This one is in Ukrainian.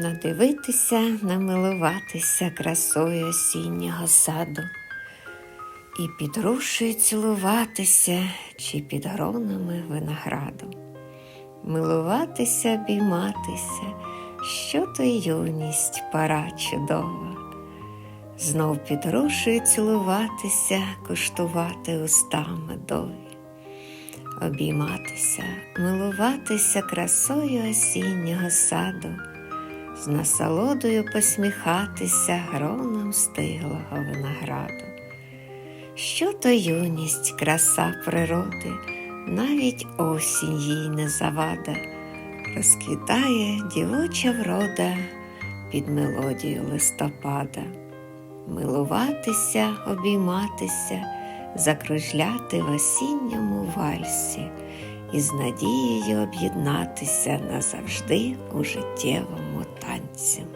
надивитися, намилуватися красою осіннього саду. І під рушею цілуватися чи під гронами винограду, милуватися, обійматися, що то юність пора чудова, знов під рушею цілуватися, куштувати уста медові, обійматися, милуватися красою осіннього саду, з насолодою посміхатися гроном стиглого винограду. Що то юність, краса природи, навіть осінь їй не завада, розквітає дівоча врода під мелодію листопада, милуватися, обійматися, закружляти в осінньому вальсі і з надією об'єднатися назавжди у життєвому танці.